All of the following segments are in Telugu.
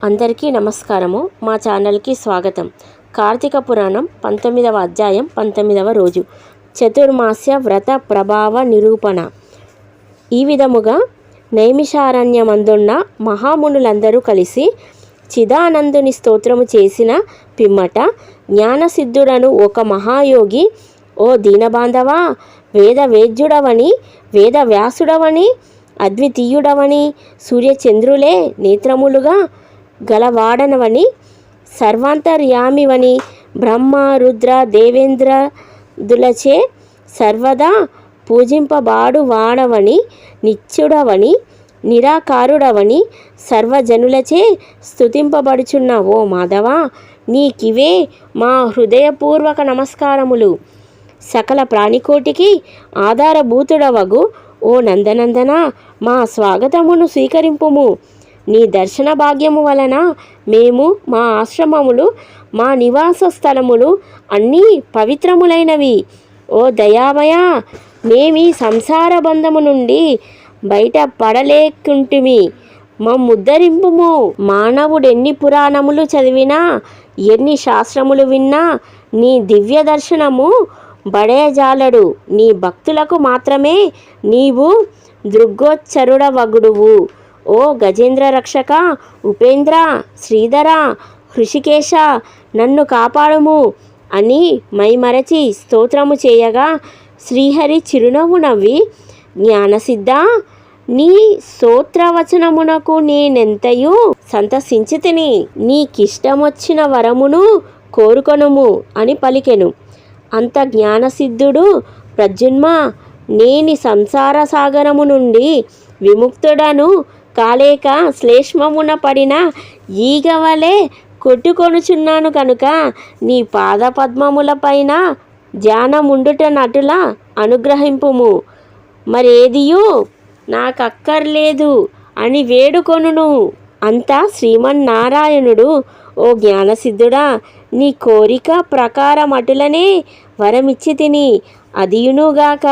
అందరికీ నమస్కారము. మా ఛానల్కి స్వాగతం. కార్తీక పురాణం పంతొమ్మిదవ అధ్యాయం పంతొమ్మిదవ రోజు. చతుర్మాస్య వ్రత ప్రభావ నిరూపణ. ఈ విధముగా నైమిషారణ్యమందున్న మహామునులందరూ కలిసి చిదానందుని స్తోత్రము చేసిన పిమ్మట జ్ఞానసిద్ధుడను ఒక మహాయోగి ఓ దీనబాంధవా వేద వేద్యుడవని వేద వ్యాసుడవని అద్వితీయుడవని సూర్యచంద్రులే నేత్రములుగా గలవాడనవని సర్వాంతర్యామివని బ్రహ్మ రుద్ర దేవేంద్రదులచే సర్వదా పూజింపబాడు వాడవని నిత్యుడవని నిరాకారుడవని సర్వజనులచే స్తుతింపబడుచున్న ఓ మాధవ నీకివే మా హృదయపూర్వక నమస్కారములు. సకల ప్రాణికోటికి ఆధారభూతుడవగు. ఓ నందనందన మా స్వాగతమును స్వీకరింపుము. నీ దర్శన భాగ్యము వలన మేము మా ఆశ్రమములు మా నివాస స్థలములు అన్నీ పవిత్రములైనవి. ఓ దయామయ మేమీ సంసార బంధము నుండి బయట పడలేకుంటిమి మానవుడు మానవుడెన్ని పురాణములు చదివినా ఎన్ని శాస్త్రములు విన్నా నీ దివ్య దర్శనము బడేజాలడు. నీ భక్తులకు మాత్రమే నీవు దృగ్గోచ్చరుడవగుడువు. ఓ గజేంద్ర రక్షక ఉపేంద్ర శ్రీధర హృషికేశ నన్ను కాపాడుము అని మైమరచి స్తోత్రము చేయగా శ్రీహరి చిరునవ్వు నవ్వి జ్ఞానసిద్ధ నీ స్తోత్రవచనమునకు నేనెంతయు సంతసించితిని నీకిష్టమొచ్చిన వరమును కోరుకొనుము అని పలికెను. అంత జ్ఞానసిద్ధుడు ప్రజున్మ నేని సంసార సాగరము నుండి విముక్తుడను కాలేక శ్లేష్మమున పడిన ఈగవలే కొట్టుకొనుచున్నాను కనుక నీ పాదపద్మములపైన ధ్యానముండుట నటుల అనుగ్రహింపుము. మరేదియు నాకక్కర్లేదు అని వేడుకొనును. అంతా శ్రీమన్నారాయణుడు ఓ జ్ఞానసిద్ధుడా నీ కోరిక ప్రకారం అటులనే వరమిచ్చి తిని అదియునుగాక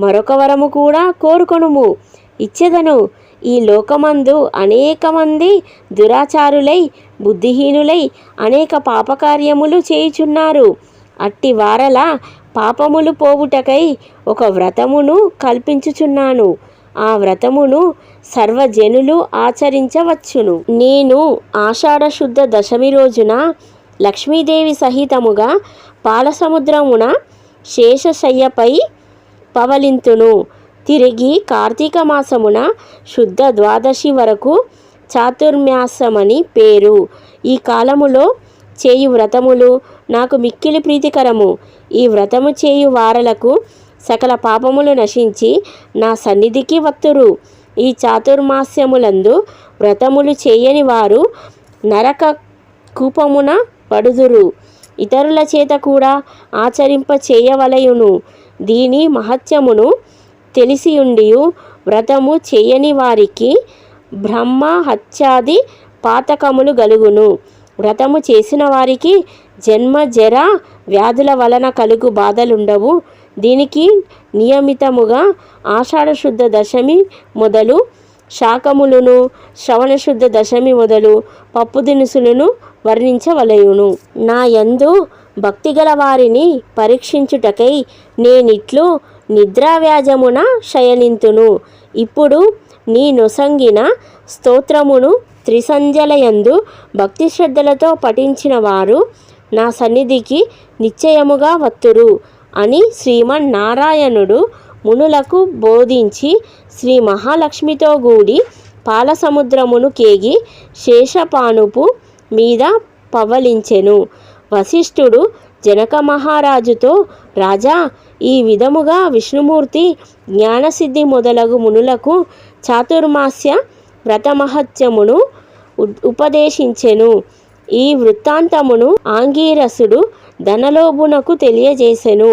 మరొక వరము కూడా కోరుకొనుము. ఇచ్చెదను ఈ లోకమందు అనేక మంది దురాచారులై బుద్ధిహీనులై అనేక పాపకార్యములు చేయుచున్నారు. అట్టి వారల పాపములు పోవుటకై ఒక వ్రతమును కల్పించుచున్నాను. ఆ వ్రతమును సర్వజనులు ఆచరించవచ్చును. నేను ఆషాఢశుద్ధ దశమి రోజున లక్ష్మీదేవి సహితముగా పాలసముద్రమున శేషశయ్యపై పవలింతును. తిరిగి కార్తీక మాసమున శుద్ధ ద్వాదశి వరకు చాతుర్మాసమని పేరు. ఈ కాలములో చేయు వ్రతములు నాకు మిక్కిలి ప్రీతికరము. ఈ వ్రతము చేయు వారలకు సకల పాపములు నశించి నా సన్నిధికి వత్తురు. ఈ చాతుర్మాస్యములందు వ్రతములు చేయని వారు నరక కూపమున పడుదురు. ఇతరుల చేత కూడా ఆచరింప చేయవలయును దీని మహత్యమును తెలిసియుండియు వ్రతము చేయని వారికి బ్రహ్మ హత్యాది పాతకములు గలుగును. వ్రతము చేసిన వారికి జన్మ జర వ్యాధుల వలన కలుగు బాధలుండవు. దీనికి నియమితముగా ఆషాఢశుద్ధ దశమి మొదలు శాకములను శ్రవణశుద్ధ దశమి మొదలు పప్పు దినుసులను వర్ణించవలయును. నా యందు భక్తిగల వారిని పరీక్షించుటకై నేనిట్లు నిద్రావ్యాజమున శయనింతును. ఇప్పుడు నీ నొసంగిన స్తోత్రమును త్రిసంజలయందు భక్తి శ్రద్ధలతో పఠించిన వారు నా సన్నిధికి నిశ్చయముగా వత్తురు అని శ్రీమన్నారాయణుడు మునులకు బోధించి శ్రీ మహాలక్ష్మితో కూడి పాలసముద్రమును కేగి శేషపానుపు మీద పవలించెను. వశిష్ఠుడు జనక మహారాజుతో రాజా ఈ విధముగా విష్ణుమూర్తి జ్ఞానసిద్ధి మొదలగు మునులకు చాతుర్మాస్య వ్రతమహత్యమును ఉపదేశించెను. ఈ వృత్తాంతమును ఆంగీరసుడు ధనలోభునకు తెలియజేసెను.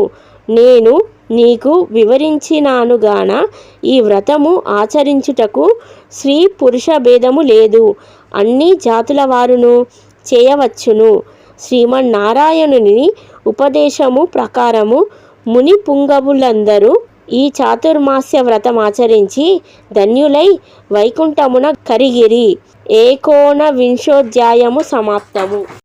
నేను నీకు వివరించినానుగాన ఈ వ్రతము ఆచరించుటకు స్త్రీ పురుష భేదము లేదు. అన్ని జాతుల వారును చేయవచ్చును. శ్రీమన్నారాయణుని ఉపదేశము ప్రకారము ముని పుంగవులందరూ ఈ చాతుర్మాస్య వ్రతం ఆచరించి ధన్యులై వైకుంఠమున కరిగిరి. ఏకోన వింశోధ్యాయము సమాప్తము.